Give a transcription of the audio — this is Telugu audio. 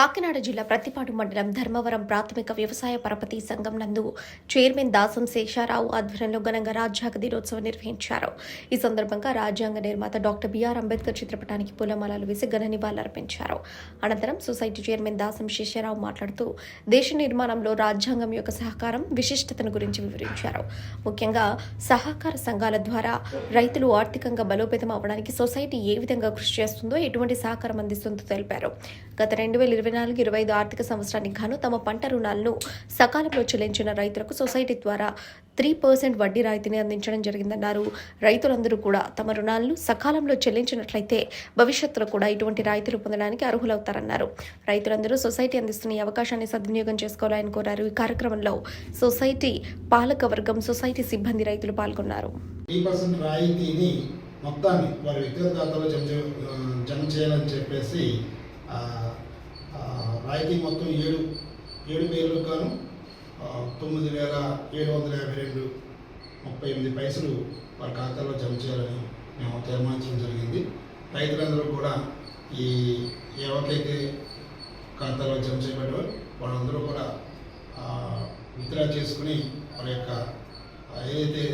కాకినాడ జిల్లా ప్రతిపాడు మండలం ధర్మవరం ప్రాథమిక వ్యవసాయ పరపతి సంఘం నందు చైర్మన్ దాసం శేషారావు ఆధ్వర్యంలో ఘనంగా రాజ్యాంగ దినోత్సవం నిర్వహించారు. ఈ సందర్భంగా రాజ్యాంగ నిర్మాత డాక్టర్ బిఆర్ అంబేద్కర్ చిత్రపటానికి పూలమాలలు వేసి ఘన నివాళులర్పించారు. అనంతరం సొసైటీ చైర్మన్ దాసం శేషారావు మాట్లాడుతూ దేశ నిర్మాణంలో రాజ్యాంగం యొక్క సహకారం విశిష్టతను గురించి వివరించారు. ముఖ్యంగా సహకార సంఘాల ద్వారా రైతులు ఆర్థికంగా బలోపేతం అవడానికి సొసైటీ ఏ విధంగా కృషి చేస్తుందో ఎటువంటి సహకారం అందిస్తుందో తెలిపారు. గత రెండు వేల ఇరవై నాలుగు ఇరవై ఐదు ఆర్థిక సంవత్సరానికి గాను తమ పంట రుణాలను సకాలంలో చెల్లించిన రైతులకు సొసైటీ ద్వారా త్రీ పర్సెంట్ వడ్డీ రాయితీని అందించడం జరిగిందన్నారు. రైతులందరూ కూడా తమ రుణాలను సకాలంలో చెల్లించినట్లయితే భవిష్యత్తులో కూడా ఇటువంటి రాయితీలు పొందడానికి అర్హులవుతారన్నారు. రైతులందరూ సొసైటీ అందిస్తున్న ఈ అవకాశాన్ని సద్వినియోగం చేసుకోవాలని కోరారు. ఈ కార్యక్రమంలో సొసైటీ పాలక వర్గం సొసైటీ సిబ్బంది రైతులు పాల్గొన్నారు. రాయితీని మొత్తాన్ని వారి వ్యక్తిగత ఖాతాలో జమ చేయాలని చెప్పేసి అయితే మొత్తం ఏడు ఏడు పేర్లకు గాను తొమ్మిది వేల ఏడు వందల యాభై రెండు ముప్పై ఎనిమిది పైసలు వారి ఖాతాలో జమ చేయాలని మేము తీర్మానించడం జరిగింది. రైతులందరూ కూడా ఈ ఎవరికైతే ఖాతాలో జమ చేయబడ్డో వాళ్ళందరూ కూడా విత్డ్రా చేసుకుని వాళ్ళ యొక్క ఏదైతే